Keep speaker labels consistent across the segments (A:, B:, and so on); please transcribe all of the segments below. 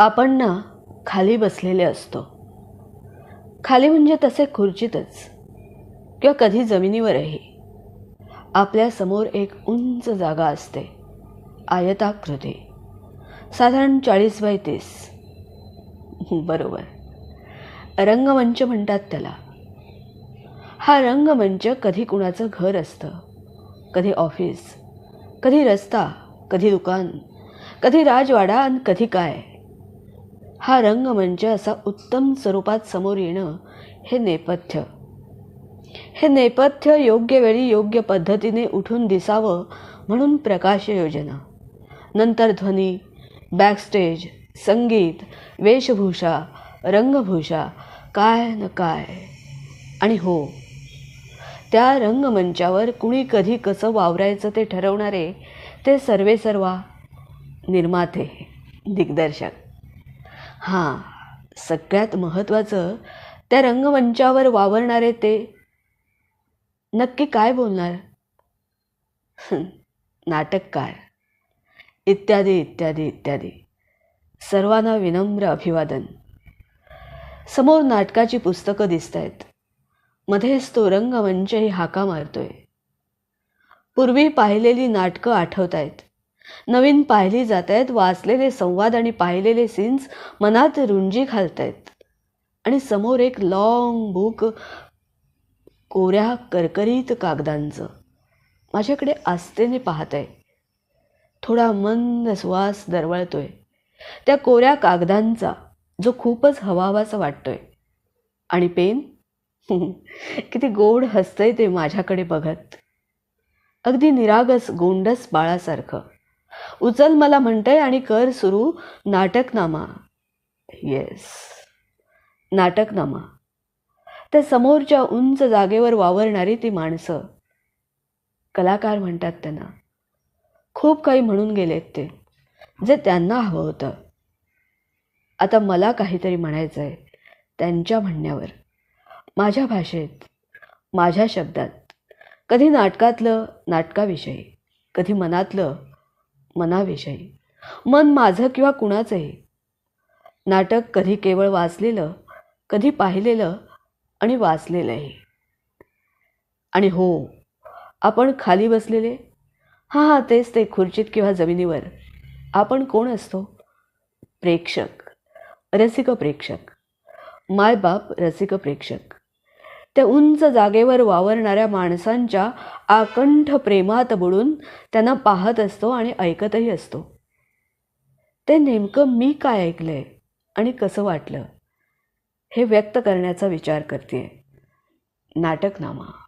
A: आपण ना खाली बसलेले असतो. खाली म्हणजे तसे खुर्चीतच किंवा कधी जमिनीवरही. आपल्यासमोर एक उंच जागा असते आयताकृती. साधारण चाळीस बाय तीस. बरोबर. रंगमंच म्हणतात त्याला. हा रंगमंच कधी कुणाचं घर असतं कधी ऑफिस कधी रस्ता कधी दुकान कधी राजवाडा आणि कधी काय. हा रंगमंच म्हणजे असा उत्तम स्वरूपात समोर येणं हे नेपथ्य. हे नेपथ्य योग्य वेळी योग्य पद्धतीने उठून दिसावं म्हणून प्रकाश योजना नंतर ध्वनी बॅकस्टेज संगीत वेशभूषा रंगभूषा काय न काय. आणि हो त्या रंगमंचावर कुणी कधी कसं वावरायचं ते ठरवणारे ते सर्वेसर्वा निर्माते दिग्दर्शक. हां सगळ्यात महत्त्वाचं त्या रंगमंचावर वावरणारे ते नक्की काय बोलणार? नाटककार इत्यादी इत्यादी इत्यादी. सर्वांना विनम्र अभिवादन. समोर नाटकाची पुस्तकं दिसत आहेत मध्येच तो रंगमंचही हाका मारतोय. पूर्वी पाहिलेली नाटकं आठवत आहेत नवीन पाहिली जात आहेत वाचलेले संवाद आणि पाहिलेले सीन्स मनात रुंजी घालत आहेत आणि समोर एक लॉंग बुक कोऱ्या करकरीत कागदांचं. माझ्याकडे आस्थेने पाहत आहे थोडा मंद श्वास दरवळतोय. त्या कोऱ्या कागदांचा जो खूपच हवावासा वाटतोय. आणि पेन? किती गोड हसतंय ते माझ्याकडे बघत. अगदी निरागस गोंडस बाळासारखं. उचल मला म्हणतंय आणि कर सुरू नाटकनामा. येस नाटकनामा. त्या समोरच्या उंच जागेवर वावरणारी ती माणसं. कलाकार म्हणतात त्यांना. खूप काही म्हणून गेलेत ते जे त्यांना हवं होतं. आता मला काहीतरी म्हणायचं आहे त्यांच्या म्हणण्यावर. माझ्या भाषेत माझ्या शब्दात. कधी नाटकातलं नाटकाविषयी. कधी मनातलं मनाविषयी. मन माझं किंवा कुणाचंही. नाटक कधी केवळ वाचलेलं कधी पाहिलेलं आणि वाचलेलंही. आणि हो आपण खाली बसलेले? हां हां तेच ते खुर्चीत किंवा जमिनीवर. आपण कोण असतो? प्रेक्षक. रसिक प्रेक्षक मायबाप रसिक प्रेक्षक त्या उंच जागेवर वावरणाऱ्या माणसांच्या आकंठ प्रेमात बुडून त्यांना पाहत असतो आणि ऐकतही असतो. ते नेमकं मी काय ऐकलंय आणि कसं वाटलं हे व्यक्त करण्याचा विचार करते नाटकनामा.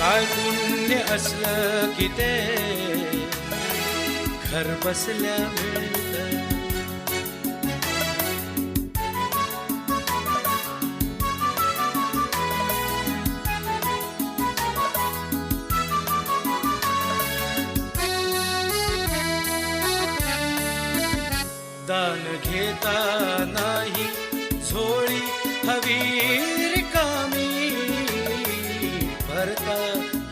B: काय पुण्य असलं की ते घर बसल्या मिळत दान घेता नाही झोळी हवी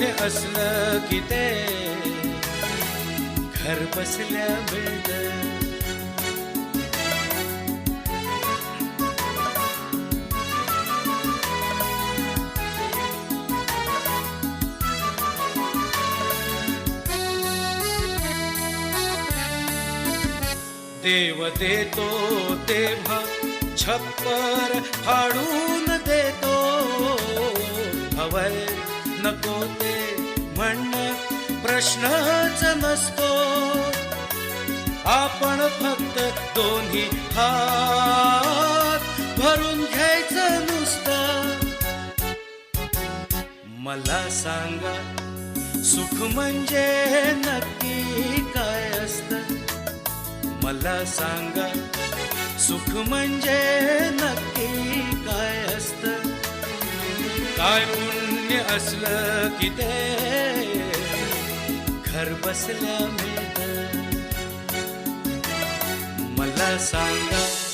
B: शून्य असलं की ते घर बसल्या मिळत. देव देतो तेव्हा छप्पर फाडून देतो. हवय नको ते म्हणणं प्रश्नच नसतो आपण फक्त दोन्ही हात भरून घ्यायचं नुसतं. मला सांगा सुख म्हणजे नक्की काय असत? मला सांगा सुख म्हणजे नक्की काय असत? काय पुण्य असलं की ते घर बसल्या मिळत मला सांगा